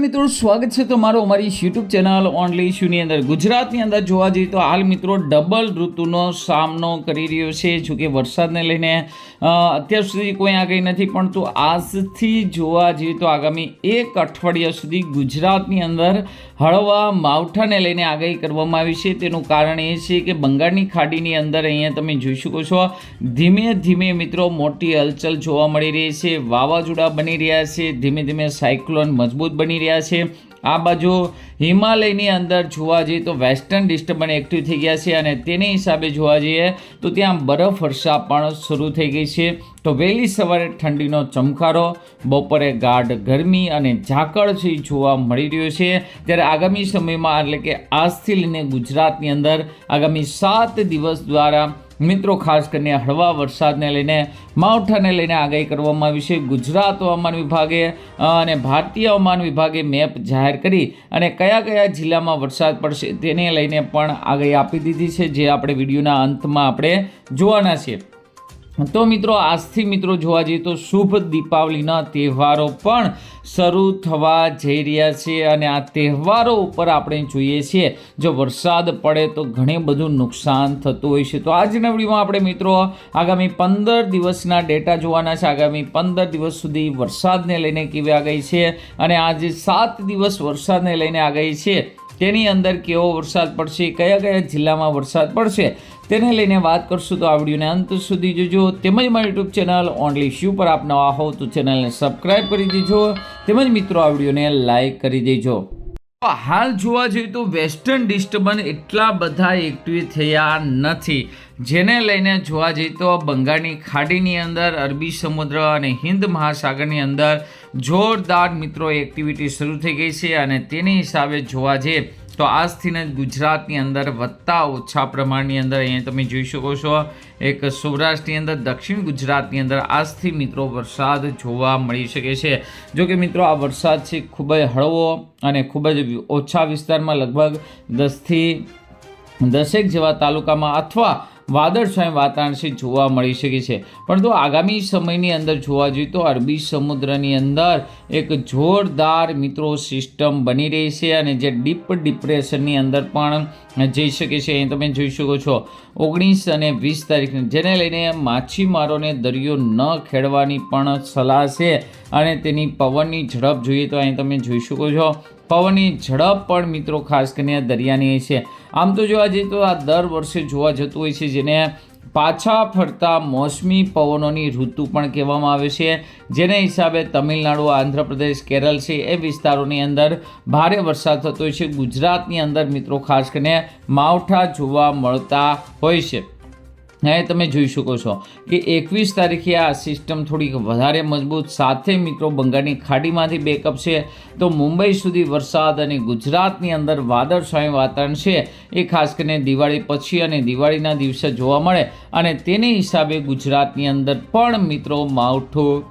મિત્રો, સ્વાગત છે તમારો અમારી યુટ્યુબ ચેનલ ઓનલી ઇશ્યુની અંદર. ગુજરાતની અંદર જોવા જઈએ તો હાલ મિત્રો ડબલ ઋતુનો સામનો કરી રહ્યો છે. જો કે વરસાદને લઈને અત્યાર સુધી કોઈ આગાહી નથી પણ તો આજથી જોવા જઈએ તો આગામી એક અઠવાડિયા સુધી ગુજરાતની અંદર હળવા માવઠાને લઈને આગાહી કરવામાં આવી છે. તેનું કારણ એ છે કે બંગાળની ખાડીની અંદર અહીંયા તમે જોઈ શકો છો, ધીમે ધીમે મિત્રો મોટી હલચલ જોવા મળી રહી છે. વાવાઝોડા બની રહ્યા છે. ધીમે ધીમે સાયક્લોન મજબૂત બની રહ્યા છે. આ બાજુ હિમાલયની અંદર જોવા જઈએ તો વેસ્ટર્ન ડિસ્ટર્બન્સ એક્ટિવ થઈ ગયા છે અને તેની હિસાબે જોવા જઈએ તો ત્યાં બરફ વર્ષા પણ શરૂ થઈ ગઈ છે. તો વહેલી સવારે ઠંડીનો ચમકારો, બપોરે ગાઢ ગરમી અને ઝાકળથી જોવા મળી રહ્યો છે. ત્યારે આગામી સમયમાં એટલે કે આજથી લઈને ગુજરાતની અંદર આગામી સાત દિવસ દ્વારા મિત્રો, ખાસ કરીને હળવા વરસાદને લઈને, માવઠાને લઈને આગાહી કરવામાં આવી છે. ગુજરાત હવામાન વિભાગે અને ભારતીય હવામાન વિભાગે મેપ જાહેર કરી અને કયા કયા જિલ્લામાં વરસાદ પડશે તેને લઈને પણ આગાહી આપી દીધી છે, જે આપણે વિડીયોના અંતમાં આપણે જોવાના છીએ. તો મિત્રો, આજથી મિત્રો જોવા જઈએ તો શુભ દીપાવલીના તહેવારો પણ શરૂ થવા જઈ રહ્યા છે અને આ તહેવારો ઉપર આપણે જોઈએ છીએ, જો વરસાદ પડે તો ઘણી બધું નુકસાન થતું હોય છે. તો આજના વિડીયોમાં આપણે મિત્રો આગામી પંદર દિવસના ડેટા જોવાના છે. આગામી પંદર દિવસ સુધી વરસાદને લઈને કેવી આગાહી છે અને આજે સાત દિવસ વરસાદને લઈને આગાહી છે. તેની અંદર કેવો વરસાદ પડશે, કયા કયા જિલ્લામાં વરસાદ પડશે, તેને લઈને વાત કરશું તો આ વિડીયોને અંત સુધી જોજો. તેમજ મારી યુટ્યુબ ચેનલ ઓનલી શ્યુ પર આપ નવા હો તો ચેનલને સબસ્ક્રાઈબ કરી દેજો. તેમજ મિત્રો, આ વિડીયોને લાઈક કરી દેજો. હાલ જોવા જઈએ તો વેસ્ટર્ન ડિસ્ટર્બન્સ એટલા બધા એક્ટિવ થયા નથી. જેને લઈને જોવા જઈએ તો બંગાળની ખાડીની અંદર, અરબી સમુદ્ર અને હિન્દ મહાસાગરની અંદર જોરદાર મિત્રો એક્ટિવિટી શરૂ થઈ ગઈ છે અને તેની હિસાબે જોવા જઈએ તો આજથી જ ગુજરાતની અંદર વધતા ઓછા પ્રમાણની અંદર અહીંયા તમે જોઈ શકો છો, એક સૌરાષ્ટ્રની અંદર, દક્ષિણ ગુજરાતની અંદર આજથી મિત્રો વરસાદ જોવા મળી શકે છે. જો કે મિત્રો આ વરસાદ છે ખૂબ જ હળવો અને ખૂબ જ ઓછા વિસ્તારમાં લગભગ દસથી દસેક જેવા તાલુકામાં અથવા વાદળછાયું વાતાવરણ છે, જોવા મળી શકે છે. પરંતુ આગામી સમયની અંદર જોવા જોઈએ તો અરબી સમુદ્રની અંદર એક જોરદાર મિત્રો સિસ્ટમ બની રહી છે અને જે ડીપ ડિપ્રેશનની અંદર પણ જઈ શકે છે. અહીં તમે જોઈ શકો છો, ઓગણીસ અને વીસ તારીખ જેને લઈને માછીમારોને દરિયો ન ખેડવાની પણ સલાહ છે અને તેની પવનની ઝડપ જોઈએ તો અહીં તમે જોઈ શકો છો પવનની ઝડપ પણ મિત્રો ખાસ કરીને દરિયાની છે. આમ તો જોવા જઈએ તો આ દર વર્ષે જોવા જતું હોય છે જેને પાછા ફરતા મોસમી પવનોની ઋતુ પણ કહેવામાં આવે છે. જેને હિસાબે તમિલનાડુ, આંધ્રપ્રદેશ, કેરળ છે એ વિસ્તારોની અંદર ભારે વરસાદ થતો હોય છે. ગુજરાતની અંદર મિત્રો ખાસ કરીને માવઠા જોવા મળતા હોય છે. હવે તમે જોઈ શકો છો કે એકવીસ તારીખે આ સિસ્ટમ થોડીક વધારે મજબૂત, સાથે મિત્રો બંગાળની ખાડીમાંથી બેકઅપ છે. તો મુંબઈ સુધી વરસાદ અને ગુજરાતની અંદર વાદળછાયું વાતાવરણ છે. એ ખાસ કરીને દિવાળી પછી અને દિવાળીના દિવસે જોવા મળે અને તેને હિસાબે ગુજરાતની અંદર પણ મિત્રો માવઠું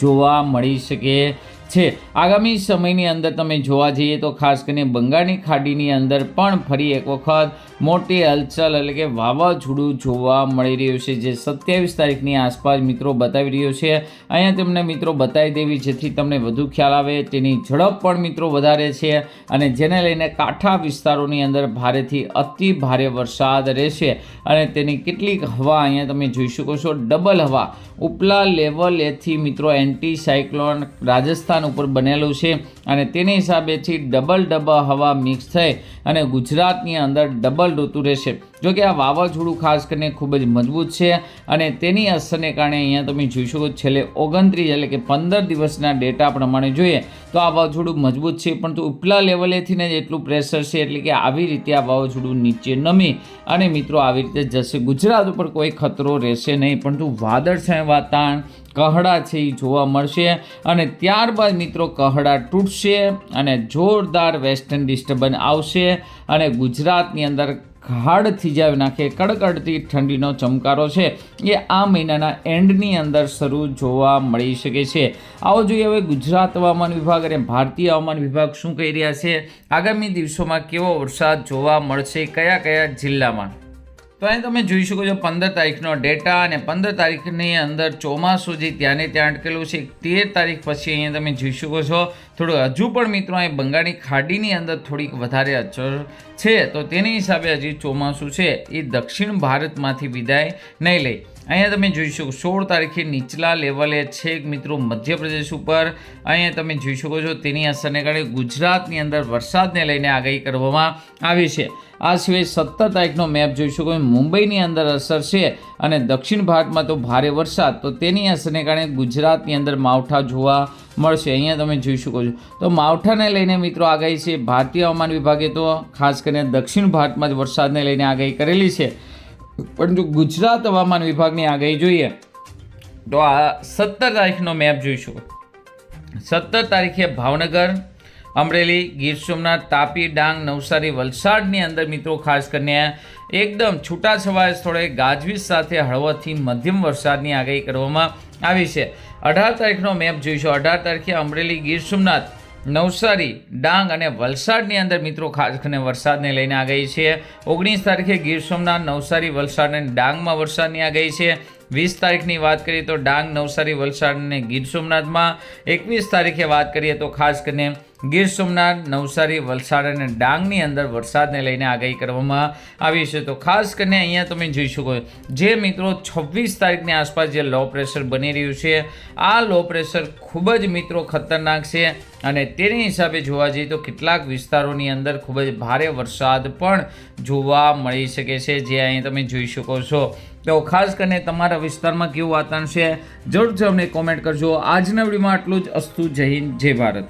જોવા મળી શકે. છે. આગામી સમયની અંદર તમે જોવા જઈએ તો ખાસ કરીને બંગાળની ખાડીની અંદર પણ ફરી એક વખત મોટી હલચલ એટલે કે વાવાઝોડું જોવા મળી રહ્યું છે, જે સત્યાવીસ તારીખની આસપાસ મિત્રો બતાવી રહ્યો છે. અહીંયા તમને મિત્રો બતાવી દેવી જેથી તમને વધુ ખ્યાલ આવે, તેની ઝડપ પણ મિત્રો વધારે છે અને જેને લઈને કાંઠા વિસ્તારોની અંદર ભારેથી અતિ ભારે વરસાદ રહેશે અને તેની કેટલીક હવા અહીંયા તમે જોઈ શકો છો. ડબલ હવા ઉપલા લેવલેથી મિત્રો એન્ટી સાયક્લોન રાજસ્થાન ઉપર બનેલું છે અને તેની હિસાબેથી ડબલ ડબલ હવા મિક્સ થઈ અને ગુજરાતની અંદર ડબલ ઋતુ રહેશે. જો કે આ વાવાઝોડું ખાસ કરીને ખૂબ જ મજબૂત છે અને તેની અસરને કારણે અહીંયા તમે જોઈ શકો છેલ્લે ઓગણત્રીસ એટલે કે પંદર દિવસના ડેટા પ્રમાણે જોઈએ તો આ વાવાઝોડું મજબૂત છે, પરંતુ ઉપલા લેવલેથી ને જ એટલું પ્રેશર છે એટલે કે આવી રીતે આ વાવાઝોડું નીચે નમી અને મિત્રો આવી રીતે જશે. ગુજરાત ઉપર કોઈ ખતરો રહેશે નહીં, પરંતુ વાદળછાયું વાતાવરણ, કહડા છે એ જોવા મળશે અને ત્યારબાદ મિત્રો કહડા તૂટશે અને જોરદાર વેસ્ટર્ન ડિસ્ટર્બન્સ આવશે અને ગુજરાતની અંદર ગાઢ થીજાવી નાખે. કડકડતી ઠંડીનો ચમકારો છે એ આ મહિનાના એન્ડની અંદર શરૂ જોવા મળી શકે છે. આવો જોઈએ હવે ગુજરાત હવામાન વિભાગ અને ભારતીય હવામાન વિભાગ શું કહી રહ્યા છે. આગામી દિવસોમાં કેવો વરસાદ જોવા મળશે, કયા કયા જિલ્લામાં? તો અહીં તમે જોઈ શકો છો પંદર તારીખનો ડેટા અને પંદર તારીખની અંદર ચોમાસું જે ત્યાંને ત્યાં અટકેલું છે તેર તારીખ પછી અહીંયા તમે જોઈ શકો છો. થોડું હજુ પણ મિત્રો અહીં બંગાળની ખાડીની અંદર થોડીક વધારે અચર છે, તો તેની હિસાબે હજી ચોમાસું છે. એ દક્ષિણ ભારતમાંથી વિદાય નહીં લે. અહીંયા તમે જોઈ શકો સોળ તારીખે નીચલા લેવલે છેક મિત્રો મધ્યપ્રદેશ ઉપર. અહીંયા તમે જોઈ શકો છો તેની અસરને કારણે ગુજરાતની અંદર વરસાદને લઈને આગાહી કરવામાં આવી છે. આ સિવાય સત્તર તારીખનો મેપ જોઈ શકો મુંબઈની અંદર અસર છે અને દક્ષિણ ભારતમાં તો ભારે વરસાદ. તો તેની અસરને કારણે ગુજરાતની અંદર માવઠા જોવા મળશે, અહીંયા તમે જોઈ શકો છો. તો માવઠાને લઈને મિત્રો આગાહી છે, ભારતીય હવામાન વિભાગે તો ખાસ કરીને દક્ષિણ ભારતમાં જ વરસાદને લઈને આગાહી કરેલી છે. જો ગુજરાત હવામાન વિભાગની આગાહી જોઈએ, તો આ સત્તર તારીખનો મેપ જોઈશું સત્તર તારીખે ભાવનગર, અમરેલી, ગીર સોમનાથ, તાપી, ડાંગ, નવસારી, વલસાડની અંદર મિત્રો ખાસ કરીને એકદમ છૂટાછવાયા સ્થળે ગાજવીજ સાથે હળવોથી મધ્યમ વરસાદની આગાહી કરવામાં આવી છે. અઢાર તારીખનો મેપ જોઈશું. અઢાર તારીખે અમરેલી ગીર સોમનાથ, નવસારી, ડાંગ અને વલસાડની અંદર મિત્રો ખાસ કરીને વરસાદને લઈને આગાહી છે. ઓગણીસ તારીખે ગીર સોમનાથ, નવસારી, વલસાડ અને ડાંગમાં વરસાદની આગાહી છે. વીસ તારીખની વાત કરીએ તો ડાંગ, નવસારી, વલસાડ અને ગીર સોમનાથમાં. એકવીસ તારીખે વાત કરીએ તો ખાસ કરીને ગીર સોમનાથ, નવસારી, વલસાડ અને ડાંગની અંદર વરસાદને લઈને આગાહી કરવામાં આવી છે. તો ખાસ કરીને અહીંયા તમે જોઈ શકો જે મિત્રો છવ્વીસ તારીખની આસપાસ જે લો પ્રેશર બની રહ્યું છે, આ લો પ્રેશર ખૂબ જ મિત્રો ખતરનાક છે અને તેની હિસાબે જોવા જઈએ તો કેટલાક વિસ્તારોની અંદર ખૂબ જ ભારે વરસાદ પણ જોવા મળી શકે છે, જે અહીં તમે જોઈ શકો છો. તો ખાસ કરીને તમારા વિસ્તારમાં કેવું વાતાવરણ છે જરૂરથી અમને કોમેન્ટ કરજો. આજના વિડીયોમાં આટલું જ. અસ્તુ જય હિન્દ, જય ભારત.